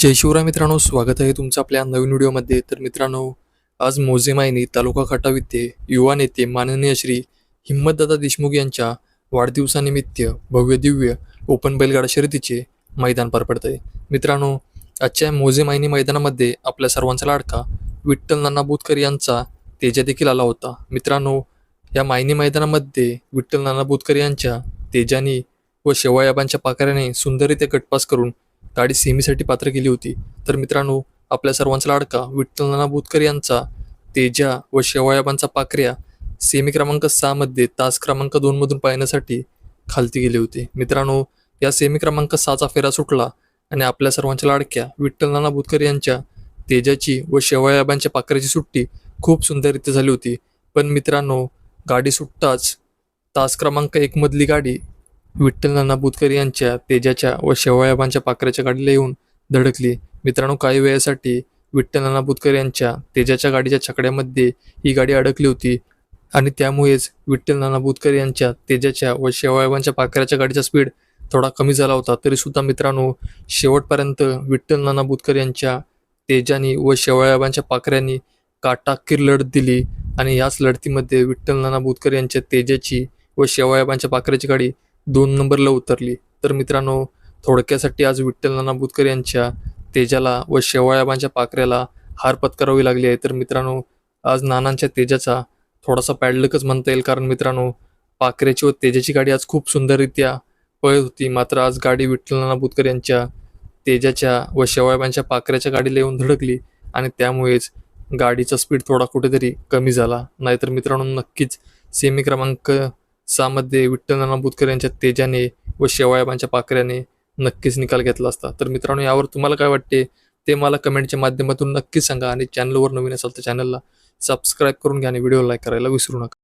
जय शिवराय मित्रांनो स्वागत आहे तुमचं आपल्या नवीन व्हिडिओमध्ये. तर मित्रांनो आज मोजेमायनी तालुका खटाव युवा नेते माननीय श्री हिम्मतदादा देशमुख यांच्या वाढदिवसानिमित्त भव्य दिव्य ओपन बैलगाडा शर्यतीचे मैदान पार पडत आहे मित्रांनो आजच्या मोजेमायनी मैदानामध्ये आपल्या सर्वांचा लाडका विठ्ठल नाना बुतकर यांचा तेजा देखील आला होता. मित्रांनो या मायनी मैदानामध्ये विठ्ठल नाना बुतकर यांच्या तेजानी व शेवायाबांच्या पाकऱ्याने सुंदररित्या गटपास करून गाडी सेमीसाठी पात्र केली होती. तर मित्रांनो आपल्या सर्वांचा लाडका विठ्ठल नाना बुतकर यांचा तेजा व शेवाळ्याबांचा पाकऱ्या सेमी क्रमांक सहामध्ये तास क्रमांक दोनमधून पाहण्यासाठी खालती गेले होते. मित्रांनो या सेमी क्रमांक सहाचा फेरा सुटला आणि आपल्या सर्वांच्या लाडक्या विठ्ठल नाना बुतकर यांच्या तेजाची व शेवाळ्याबांच्या पाकऱ्याची सुट्टी खूप सुंदररित्या झाली होती. पण मित्रांनो गाडी सुटताच तास क्रमांक एकमधली गाडी विठ्ठल नाना बुतकर यांच्या तेजाच्या व शेवयाबांच्या पाकऱ्याच्या गाडीला येऊन धडकली. मित्रांनो काही वेळासाठी विठ्ठल नाना बुतकर यांच्या तेजाच्या गाडीच्या छकड्यामध्ये ही गाडी अडकली होती आणि त्यामुळेच विठ्ठल नाना बुतकर यांच्या तेजाच्या व शेवयाबांच्या पाकऱ्याच्या गाडीचा स्पीड थोडा कमी झाला होता. तरी सुद्धा मित्रांनो शेवटपर्यंत विठ्ठल नाना बुतकर यांच्या तेजानी व शेवयाबांच्या पाकऱ्यांनी काटाकीर लढत दिली आणि याच लढतीमध्ये विठ्ठल नाना बुतकर यांच्या तेजाची व शेवयाबांच्या पाकऱ्याची गाडी दोन नंबरला उतरली. तर मित्रांनो थोडक्यासाठी आज विठ्ठल नाना बुतकर यांच्या तेजाला व शेवाळ्याबांच्या पाकऱ्याला हार पत्करावी लागली आहे. तर मित्रांनो आज नानांच्या तेजाचा थोडासा पॅडलकच म्हणता येईल. कारण मित्रांनो पाकऱ्याची व तेजाची गाडी आज खूप सुंदररित्या पळत होती. मात्र आज गाडी विठ्ठल नाना बुतकर यांच्या तेजाच्या व शेवाळ्याबांच्या पाकऱ्याच्या गाडीला येऊन धडकली आणि त्यामुळेच गाडीचा स्पीड थोडा कुठेतरी कमी झाला. नाहीतर मित्रांनो नक्कीच सेमी क्रमांक सामध्ये विठ्ठल नाना बुतकर यांच्या तेजाने व शेवयाबांच्या पाकऱ्याने नक्कीच निकाल घेतला असता. तर मित्रांनो यावर तुम्हाला काय वाटते? ते मला कमेंटच्या माध्यमातून नक्कीच सांगा आणि चॅनलवर नवीन असाल तर चॅनलला सबस्क्राईब करून घ्या आणि व्हिडिओ लाईक करायला विसरू नका.